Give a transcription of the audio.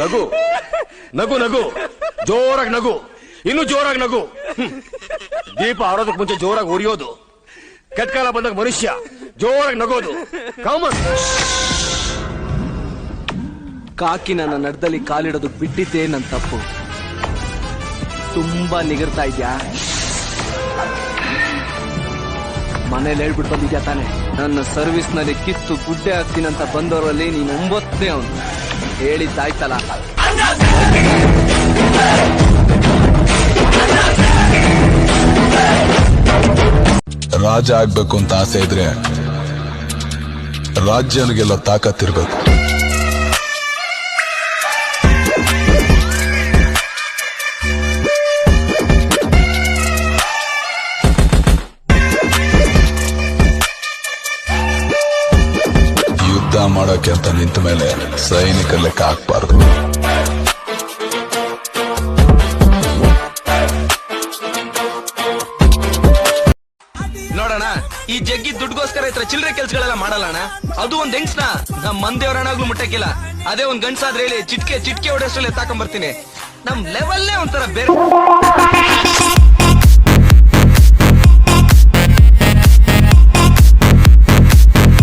ನಗು. ನಗು ನಗು. ಜೋರಾಗಿ ನಗು. ಇನ್ನು ಜೋರಾಗಿ ನಗು. ದೀಪ ಆರೋದಕ್ಕೆ ಮುಂಚೆ ಜೋರಾಗಿ ಉರಿಯೋದು ಕೆಟ್ಕಾಲ ಬಂದಾಗ ಮನುಷ್ಯ ಜೋರಾಗಿ ನಗೋದು. ಕಾಮನ್ ಕಾಕಿ ನನ್ನ ನಡ್ದಲ್ಲಿ ಕಾಲಿಡೋದು ಬಿಟ್ಟಿದ್ದೇ ನನ್ನ ತಪ್ಪು. ತುಂಬಾ ನಿಗರ್ತಾ ಇದ್ಯಾ? ಮನೇಲಿ ಹೇಳ್ಬಿಟ್ಟು ಬಂದಿದ್ಯಾ ತಾನೆ? ನನ್ನ ಸರ್ವಿಸ್ನಲ್ಲಿ ಕಿತ್ತು ಗುಡ್ಡೆ ಹಾಕ್ತೀನಿ ಅಂತ ಬಂದವರಲ್ಲಿ ನೀನು ಒಂಬತ್ತನೇ ಅವನು. ಹೇಳಿದ್ದಾಯ್ತಲ್ಲ. ರಾಜ ಆಗ್ಬೇಕು ಅಂತ ಆಸೆ ಇದ್ರೆ ರಾಜ್ಯನಿಗೆಲ್ಲ ತಾಕತ್ತಿರ್ಬೇಕು ಮಾಡೋಕೆ ಅಂತ ನಿಂತ ಮೇಲೆ ಸೈನಿಕ ಲೆಕ್ಕ ಹಾಕ್ಬಾರ್ದು ನೋಡೋಣ ಈ ಜಗ್ಗಿ ದುಡ್ಗೋಸ್ಕರ ಇತರ ಚಿಲ್ಲರೆ ಕೆಲ್ಸಗಳೆಲ್ಲ ಮಾಡಲ್ಲಣ್ಣ? ಅದು ಒಂದ್ ಹೆಂಗ್ಸ್ನ? ನಮ್ ಮಂದಿಯವರನ್ನಾಗ್ಲೂ ಮುಟ್ಟಕ್ಕಿಲ್ಲ. ಅದೇ ಒಂದ್ ಗಂಡ್ಸಾದ್ರೆ ಹೇಳಿ, ಚಿಟ್ಕೆ ಚಿಟ್ಕೆ ಹೊಡೆಸಲು ಎತ್ತಾಕೊಂಡ್ ಬರ್ತೀನಿ ನಮ್ ಲೆವೆಲ್ಲೇ ಒಂಥರ ಬೇರೆ